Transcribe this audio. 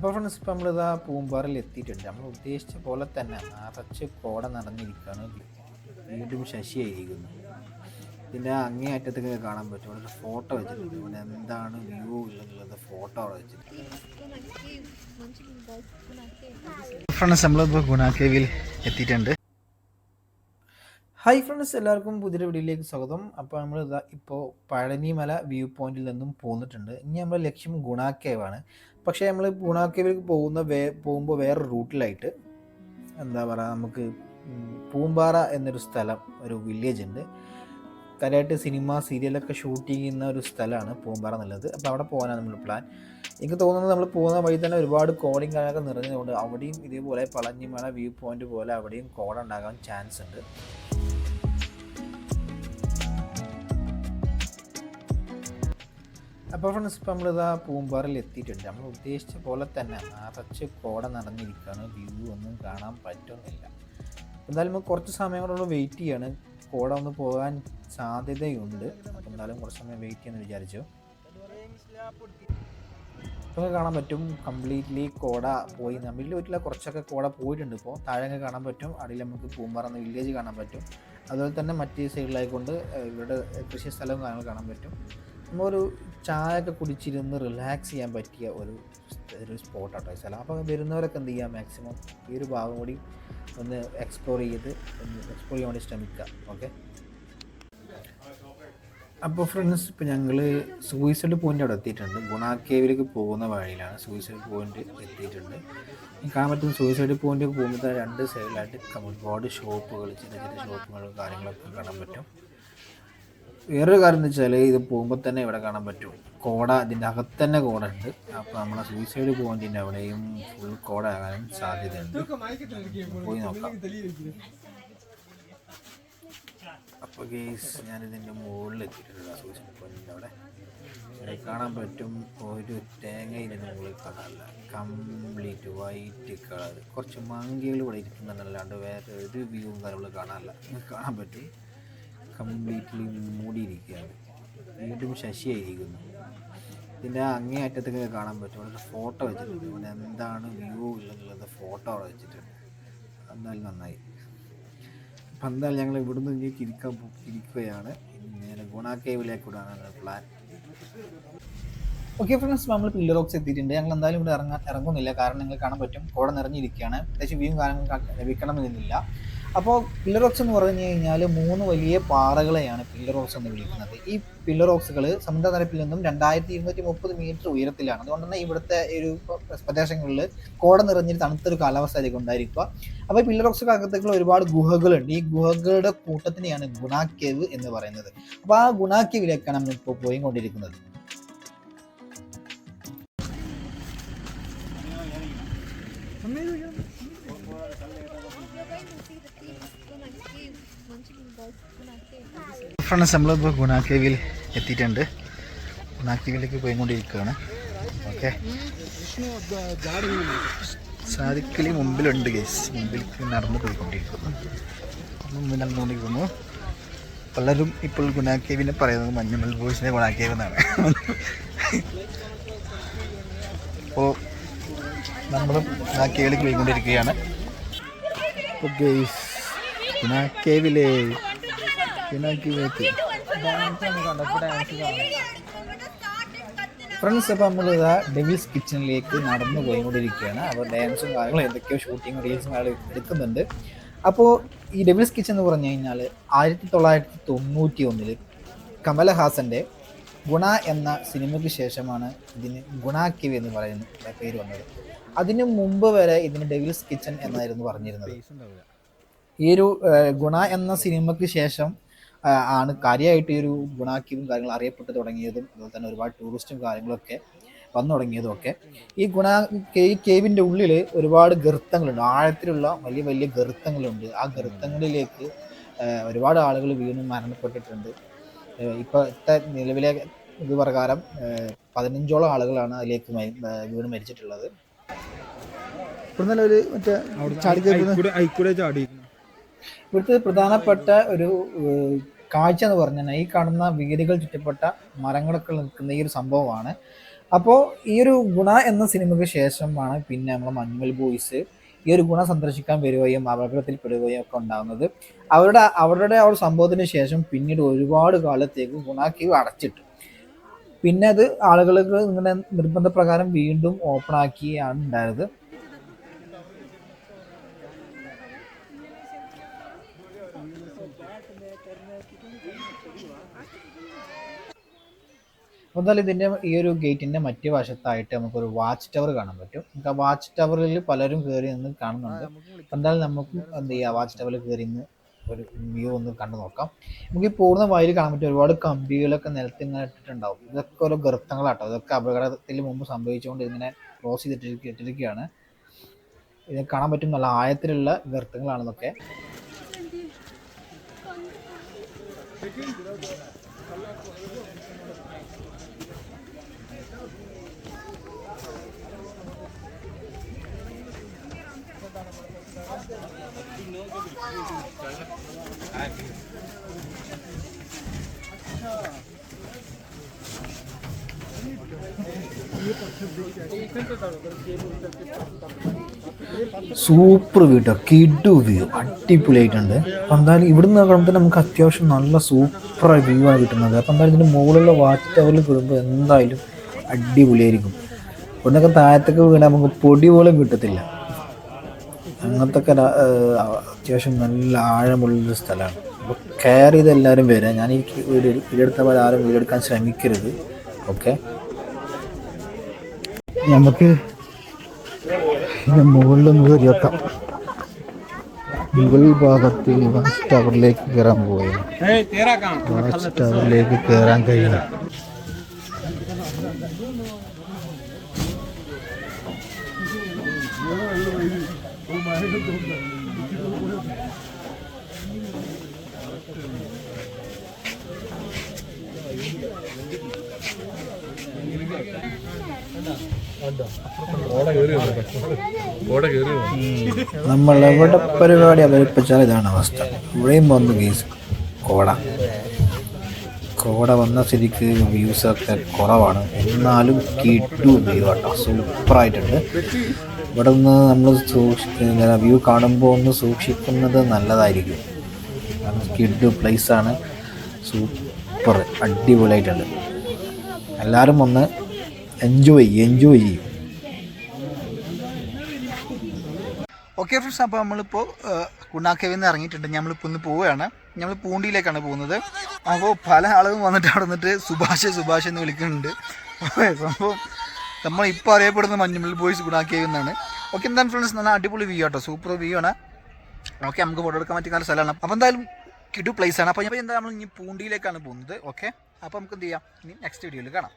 അപ്പോൾ ഫ്രണ്ട്സ് ഇപ്പോൾ നമ്മളിതാ പൂമ്പാറിൽ എത്തിയിട്ടുണ്ട്. നമ്മൾ ഉദ്ദേശിച്ച പോലെ തന്നെ നിറച്ച് കോട നടന്നിരിക്കുകയാണ് വീണ്ടും ശശിയായിരിക്കുന്നു ഇതിന്റെ അങ്ങേ അറ്റത്തൊക്കെ കാണാൻ പറ്റും. അവിടെ ഫോട്ടോ വെച്ചിട്ടുണ്ട്. ഇവിടെ എന്താണ് വ്യൂ ഉള്ളത് ഫോട്ടോ അവിടെ വെച്ചിട്ടുണ്ട്. ഫ്രണ്ട്സ് നമ്മളിപ്പോൾ ഗുണാക്കേവിൽ എത്തിയിട്ടുണ്ട്. ഹായ് ഫ്രണ്ട്സ് എല്ലാവർക്കും പുതിയൊരു വീഡിയോയിലേക്ക് സ്വാഗതം. അപ്പോൾ നമ്മൾ ഇപ്പോൾ പഴനിമല വ്യൂ പോയിന്റിൽ നിന്നും പോന്നിട്ടുണ്ട്. ഇനി നമ്മുടെ ലക്ഷ്യം ഗുണാക്കേവാണ് പക്ഷേ നമ്മൾ ഗുണാക്കേവിലേക്ക് പോകുന്ന വേ പോകുമ്പോൾ വേറെ റൂട്ടിലായിട്ട് എന്താ പറയുക നമുക്ക് പൂമ്പാറ എന്നൊരു സ്ഥലം ഒരു വില്ലേജ് ഉണ്ട്. കാര്യമായിട്ട് സിനിമ സീരിയലൊക്കെ ഷൂട്ട് ചെയ്യുന്ന ഒരു സ്ഥലമാണ് പൂമ്പാറ എന്നുള്ളത്. അപ്പോൾ അവിടെ പോകാനാണ് നമ്മൾ പ്ലാൻ എനിക്ക് തോന്നുന്നത് നമ്മൾ പോകുന്ന വഴി തന്നെ ഒരുപാട് കോടിങ് കാര്യങ്ങളൊക്കെ നിറഞ്ഞതുകൊണ്ട് അവിടെയും ഇതേപോലെ പളഞ്ഞിമല വ്യൂ പോയിന്റ് പോലെ അവിടെയും കോട ഉണ്ടാകാൻ ചാൻസ് ഉണ്ട്. അപ്പോൾ ഫ്രണ്ട്സ് ഇപ്പോൾ നമ്മളിതാ പൂമ്പാറിൽ എത്തിയിട്ടുണ്ട്. നമ്മൾ ഉദ്ദേശിച്ച പോലെ തന്നെ നിറച്ച് കോട നടന്നിരിക്കുകയാണ്. വ്യൂ ഒന്നും കാണാൻ പറ്റുന്നില്ല. എന്തായാലും കുറച്ച് സമയം വെയിറ്റ് ചെയ്യാണ്. കോട ഒന്ന് പോകാൻ സാധ്യതയുണ്ട്. എന്തായാലും കുറച്ച് സമയം വെയിറ്റ് ചെയ്യാമെന്ന് വിചാരിച്ചു. ഇപ്പോൾ കാണാൻ പറ്റും. കംപ്ലീറ്റ്ലി കോട പോയി. നമ്മളിൽ വീട്ടിലെ കുറച്ചൊക്കെ കോട പോയിട്ടുണ്ട് ഇപ്പോൾ താഴെ കാണാൻ പറ്റും. അടിയിൽ നമുക്ക് പൂമ്പാറ എന്ന വില്ലേജ് കാണാൻ പറ്റും. അതുപോലെ തന്നെ മറ്റേ സൈഡിലായിക്കൊണ്ട് ഇവരുടെ കൃഷി സ്ഥലവും കാര്യങ്ങൾ കാണാൻ പറ്റും. നമ്മളൊരു ചായ ഒക്കെ കുടിച്ചിരുന്ന് റിലാക്സ് ചെയ്യാൻ പറ്റിയ ഒരു ഒരു സ്പോട്ടാട്ടോ സ്ഥലം. അപ്പോൾ വരുന്നവരൊക്കെ എന്ത് ചെയ്യുക മാക്സിമം ഈ ഒരു ഭാഗം കൂടി ഒന്ന് എക്സ്പ്ലോർ ചെയ്ത് ഒന്ന് എക്സ്പ്ലോർ ചെയ്യാൻ വേണ്ടി ശ്രമിക്കുക. ഓക്കെ അപ്പോൾ ഫ്രണ്ട്സ് ഇപ്പോൾ ഞങ്ങൾ സൂയിസൈഡ് പോയിന്റ് അവിടെ എത്തിയിട്ടുണ്ട്. ഗുണാക്കേവിലേക്ക് പോകുന്ന വഴിയിലാണ് സൂയിസൈഡ് പോയിന്റ് എത്തിയിട്ടുണ്ട്. കാണാൻ പറ്റുന്ന സൂയിസൈഡ് പോയിന്റ് പോകുമ്പോൾ രണ്ട് സൈഡിലായിട്ട് ഒരുപാട് ഷോപ്പുകൾ ചെറിയ ചെറിയ ഷോപ്പുകൾ കാര്യങ്ങളൊക്കെ കാണാൻ പറ്റും. വേറൊരു കാര്യം എന്ന് വെച്ചാൽ ഇത് പോകുമ്പോൾ തന്നെ ഇവിടെ കാണാൻ പറ്റും. കോട ഇതിന്റെ അകത്ത് തന്നെ കോട ഉണ്ട്. അപ്പോൾ നമ്മളെ സൂയിസൈഡ് പോയിന്റിന്റെ അവിടെയും ഫുൾ കോട ആകാനും സാധ്യതയുണ്ട്. പോയി നോക്കാം. അപ്പോൾ ഗേസ് ഞാനിതിന്റെ മുകളിൽ എത്തിയിട്ടുണ്ട് സൂയിസൈഡ് പോയിന്റിന്റെ അവിടെ. കാണാൻ പറ്റും ഒരു തേങ്ങ ഇതിന്റെ മുകളിൽ കാണാനില്ല കംപ്ലീറ്റ് വൈറ്റ് കളർ കുറച്ച് മങ്കികൾ ഇവിടെ ഇരിക്കുന്നുണ്ടല്ലാണ്ട് വേറെ ഒരു വ്യൂവും കാര്യങ്ങളും കാണാനില്ല. കാണാൻ പറ്റും. കംപ്ലീറ്റ്ലി മൂടിയിരിക്കുകയാണ്. വീണ്ടും ശശിയായിരിക്കുന്നു. ഇതിന്റെ അങ്ങേ അറ്റത്തൊക്കെ കാണാൻ പറ്റും. അവിടെ ഫോട്ടോ വെച്ചിട്ടുണ്ട്. ഇവിടെ എന്താണ് വ്യൂ ഉള്ളത് ഫോട്ടോ അവിടെ വെച്ചിട്ടുണ്ട്. എന്തായാലും നന്നായി. അപ്പം എന്തായാലും ഞങ്ങൾ ഇവിടുന്ന് പോ- ഇരിക്കുകയാണ്. ഇങ്ങനെ നേരെ ഗുണ കേവിലേക്കൂടാണ് പ്ലാൻ ഓക്കെ ഫ്രണ്ട്സ് നമ്മൾ പില്ലർ റോക്സ് എത്തിയിട്ടുണ്ട്. ഞങ്ങൾ എന്തായാലും ഇവിടെ ഇറങ്ങാൻ ഇറങ്ങുന്നില്ല. കാരണം നിങ്ങൾ കാണാൻ പറ്റും. കോട നിറഞ്ഞിരിക്കുകയാണ്. അത്യാവശ്യം വ്യൂ കാര്യങ്ങൾ ലഭിക്കണമെന്നില്ല. അപ്പോൾ പില്ലർ റോക്സ് എന്ന് പറഞ്ഞു കഴിഞ്ഞാൽ മൂന്ന് വലിയ പാറകളെയാണ് പില്ലർ റോക്സ് എന്ന് വിളിക്കുന്നത്. ഈ പില്ലർ റോക്സുകൾ സമുദ്രനിരപ്പിൽ നിന്നും രണ്ടായിരത്തി ഇരുന്നൂറ്റി മുപ്പത് മീറ്റർ ഉയരത്തിലാണ്. അതുകൊണ്ട് തന്നെ ഇവിടുത്തെ ഒരു പ്രദേശങ്ങളിൽ കോട നിറഞ്ഞൊരു തണുത്തൊരു കാലാവസ്ഥയിലേക്ക് ഉണ്ടായിരിക്കുക. അപ്പോൾ ഈ പില്ലർ റോക്സ് അകത്തേക്കുള്ള ഒരുപാട് ഗുഹകളുണ്ട്. ഈ ഗുഹകളുടെ കൂട്ടത്തിനെയാണ് ഗുണാക്കേവ് എന്ന് പറയുന്നത്. അപ്പോൾ ആ ഗുണാക്കേവിലേക്കാണ് നമ്മൾ ഇപ്പോൾ പോയിക്കൊണ്ടിരിക്കുന്നത്. ഫ്രണ്ട്സ് നമ്മളിപ്പോൾ ഗുണാക്കേവിൽ കേവിൽ എത്തിയിട്ടുണ്ട്. ഗുണാക്കേവിലേക്ക് കേവിലേക്ക് പോയിക്കൊണ്ടിരിക്കുകയാണ്. ഓക്കെ സാധിക്കലി മുമ്പിലുണ്ട് ഗേസ് മുമ്പിലേക്ക് നടന്നു പോയിക്കൊണ്ടിരിക്കുന്നു. മുമ്പിൽ നടന്നുകൊണ്ടിരിക്കുന്നു. പലരും ഇപ്പോൾ ഗുണാക്കേവിനെ പറയുന്നത് മഞ്ഞുമൽ ബോയ്സിനെ ഗുണാക്കേവ് എന്നാണ്. അപ്പോൾ നമ്മളും ഗുണാക്കേവിലേക്ക് കേവിലേക്ക് പോയിക്കൊണ്ടിരിക്കുകയാണ്. അപ്പോൾ കേവിലേ ഫ്രണ്ട്സ് അപ്പോൾ നമ്മൾ ഇതാ ഡെവിൽസ് കിച്ചണിലേക്ക് നടന്നു പോയിക്കൊണ്ടിരിക്കുകയാണ്. അപ്പോൾ ഡാൻസും കാര്യങ്ങളും എന്തൊക്കെയോ ഷൂട്ടിങ് റീൽസും കാര്യങ്ങളും എടുക്കുന്നുണ്ട്. അപ്പോൾ ഈ ഡെവിൽസ് കിച്ചൺ എന്ന് പറഞ്ഞു കഴിഞ്ഞാൽ ആയിരത്തി തൊള്ളായിരത്തി തൊണ്ണൂറ്റി ഒന്നിൽ കമലഹാസന്റെ ഗുണ എന്ന സിനിമയ്ക്ക് ശേഷമാണ് ഇതിന് ഗുണ കിവ് എന്ന് പറയുന്ന പേര് വന്നത്. അതിനു മുമ്പ് വരെ ഇതിന് ഡെവിൽസ് കിച്ചൺ എന്നായിരുന്നു പറഞ്ഞിരുന്നത്. ഈ ഒരു ഗുണ എന്ന സിനിമയ്ക്ക് ശേഷം ആണ് കാര്യമായിട്ട് ഈ ഒരു ഗുണാക്കിയും കാര്യങ്ങൾ അറിയപ്പെട്ട് തുടങ്ങിയതും അതുപോലെ തന്നെ ഒരുപാട് ടൂറിസ്റ്റും കാര്യങ്ങളൊക്കെ വന്നു തുടങ്ങിയതും ഒക്കെ. ഈ ഗുണ കേവിന്റെ ഉള്ളിൽ ഒരുപാട് ഗർത്തങ്ങളുണ്ട്. ആഴത്തിലുള്ള വലിയ വലിയ ഗർത്തങ്ങളുണ്ട്. ആ ഗർത്തങ്ങളിലേക്ക് ഒരുപാട് ആളുകൾ വീണ് മരണപ്പെട്ടിട്ടുണ്ട്. ഇപ്പോഴത്തെ നിലവിലെ ഇത് പ്രകാരം പതിനഞ്ചോളം ആളുകളാണ് അതിലേക്ക് വീണ് മരിച്ചിട്ടുള്ളത്. ഇവിടുന്ന് ഒരു മറ്റേ ചാടി ചാടി ഇവിടുത്തെ പ്രധാനപ്പെട്ട ഒരു കാഴ്ച എന്ന് പറഞ്ഞാൽ ഈ കാണുന്ന വീടുകൾ ചുറ്റപ്പെട്ട മരങ്ങളൊക്കെ നിൽക്കുന്ന ഈ ഒരു സംഭവമാണ്. അപ്പോൾ ഈ ഒരു ഗുണ എന്ന സിനിമയ്ക്ക് ശേഷമാണ് പിന്നെ നമ്മൾ മഞ്ഞുമൽ ബോയ്സ് ഈ ഒരു ഗുണ സന്ദർശിക്കാൻ വരികയും അപകടത്തിൽ പെടുകയും ഒക്കെ ഉണ്ടാകുന്നത്. അവരുടെ അവരുടെ ആ ഒരു സംഭവത്തിന് ശേഷം പിന്നീട് ഒരുപാട് കാലത്തേക്ക് ഗുണ ക്യൂ അടച്ചിട്ടു. പിന്നെ അത് ആളുകൾക്ക് ഇങ്ങനെ നിർബന്ധപ്രകാരം വീണ്ടും ഓപ്പൺ ആക്കിയാണ് ഉണ്ടായത്. എന്തായാലും ഇതിന്റെ ഈ ഒരു ഗേറ്റിന്റെ മറ്റ് വശത്തായിട്ട് നമുക്കൊരു വാച്ച് ടവർ കാണാൻ പറ്റും. നമുക്ക് ആ വാച്ച് ടവറിൽ പലരും കയറി നിന്ന് കാണുന്നുണ്ട്. എന്തായാലും നമുക്ക് എന്ത് ചെയ്യുക വാച്ച് ടവറിൽ കയറി നിന്ന് ഒരു വ്യൂ ഒന്ന് കണ്ടു നോക്കാം. നമുക്ക് ഈ പൂർണ വയൽ കാണാൻ പറ്റും ഒരുപാട് കമ്പികളൊക്കെ നിലത്ത് ഇങ്ങനെ ഇട്ടിട്ടുണ്ടാവും. ഇതൊക്കെ ഓരോ ഗർത്തങ്ങളാട്ടോ. ഇതൊക്കെ അപകടത്തിൽ മുമ്പ് സംഭവിച്ചുകൊണ്ട് ഇങ്ങനെ ക്രോസ് ചെയ്തിട്ടിരിക്കുകയാണ് ഇത് കാണാൻ പറ്റും. നല്ല ആയത്തിലുള്ള ഗർത്തങ്ങളാണ് ഇതൊക്കെ ये पक्ष ब्लॉक है इधर से डालो कर ये बोलते हैं സൂപ്പർ വ്യൂ കേട്ടോ കിഡു വ്യൂ അടിപൊളിയായിട്ടുണ്ട്. അപ്പം എന്തായാലും ഇവിടുന്ന് കാണുമ്പോൾ നമുക്ക് അത്യാവശ്യം നല്ല സൂപ്പർ വ്യൂ ആണ് കിട്ടുന്നത്. അപ്പം എന്തായാലും ഇതിന്റെ മുകളിലുള്ള വാച്ച് ടവറിൽ കിടുമ്പോൾ എന്തായാലും അടിപൊളിയായിരിക്കും. ഇവിടുന്നൊക്കെ താഴത്തൊക്കെ വീണാൽ നമുക്ക് പൊടി പോലും കിട്ടത്തില്ല. അങ്ങനത്തെ അത്യാവശ്യം നല്ല ആഴമുള്ള സ്ഥലമാണ്. അപ്പോൾ കെയർ ചെയ്ത് എല്ലാവരും വരാം. ഞാൻ ഈ വീഡിയോ വീടെടുത്ത പോലെ ആരും വീടെടുക്കാൻ ശ്രമിക്കരുത്. ഓക്കെ നമുക്ക് ഇതിന്റെ മുകളിലൊന്ന് കയറി വെക്കാം മുകൾ ഭാഗത്ത് വാച്ച് ടവറിലേക്ക് കയറാൻ പോവുകയാണ്. വാച്ച് ടവറിലേക്ക് കയറാൻ കഴിയണം നമ്മൾ എവിടെ പരിപാടി അവതരിപ്പിച്ചാൽ ഇതാണ് അവസ്ഥ. ഇവിടെയും വന്നു കേസ് കോട. കോട വന്ന സ്ഥിതിക്ക് വ്യൂസ് ഒക്കെ കുറവാണ്. എന്നാലും കിട്ടു വ്യൂ കേട്ടോ. സൂപ്പറായിട്ടുണ്ട് ഇവിടെ നിന്ന് നമ്മൾ സൂക്ഷിക്കുന്ന വ്യൂ കാണുമ്പോൾ ഒന്ന് സൂക്ഷിക്കുന്നത് നല്ലതായിരിക്കും. കാരണം കിഡ് പ്ലേസാണ് സൂപ്പർ അടിപൊളിയായിട്ടുണ്ട്. എല്ലാവരും ഒന്ന് എൻജോയ് എൻജോയ് ചെയ്യും ഓക്കെ ഫ്രണ്ട്സ് അപ്പോൾ നമ്മളിപ്പോൾ കുണ്ണാക്കേവിൽ നിന്ന് ഇറങ്ങിയിട്ടുണ്ട്. നമ്മളിപ്പോൾ ഇന്ന് പോവുകയാണ്. നമ്മൾ പൂണ്ടിയിലേക്കാണ് പോകുന്നത്. അപ്പോൾ പല ആളുകളും വന്നിട്ട് അവിടെ നിന്നിട്ട് സുഭാഷ് സുഭാഷ് എന്ന് വിളിക്കുന്നുണ്ട്. സംഭവം നമ്മൾ ഇപ്പോൾ അറിയപ്പെടുന്ന മഞ്ഞുമൽ ബോയ്സ് ഗുണാക്കേവ് എന്നാണ് ഓക്കെ എന്താണ് ഫ്രണ്ട്സ് നല്ല അടിപൊളി വ്യൂ ആട്ടോ. സൂപ്പർ വ്യൂ ആണ്. ഓക്കെ നമുക്ക് ഫോട്ടോ എടുക്കാൻ പറ്റിയ നല്ല സ്ഥലമാണ്. അപ്പോൾ എന്തായാലും കിട്ടു പ്ലേസ് ആണ്. അപ്പോൾ എന്താ നമ്മൾ ഇനി പൂണ്ടിയിലേക്കാണ് പോകുന്നത്. ഓക്കെ അപ്പോൾ നമുക്ക് എന്ത് ചെയ്യാം? ഇനി നെക്സ്റ്റ് വീഡിയോയിൽ കാണാം.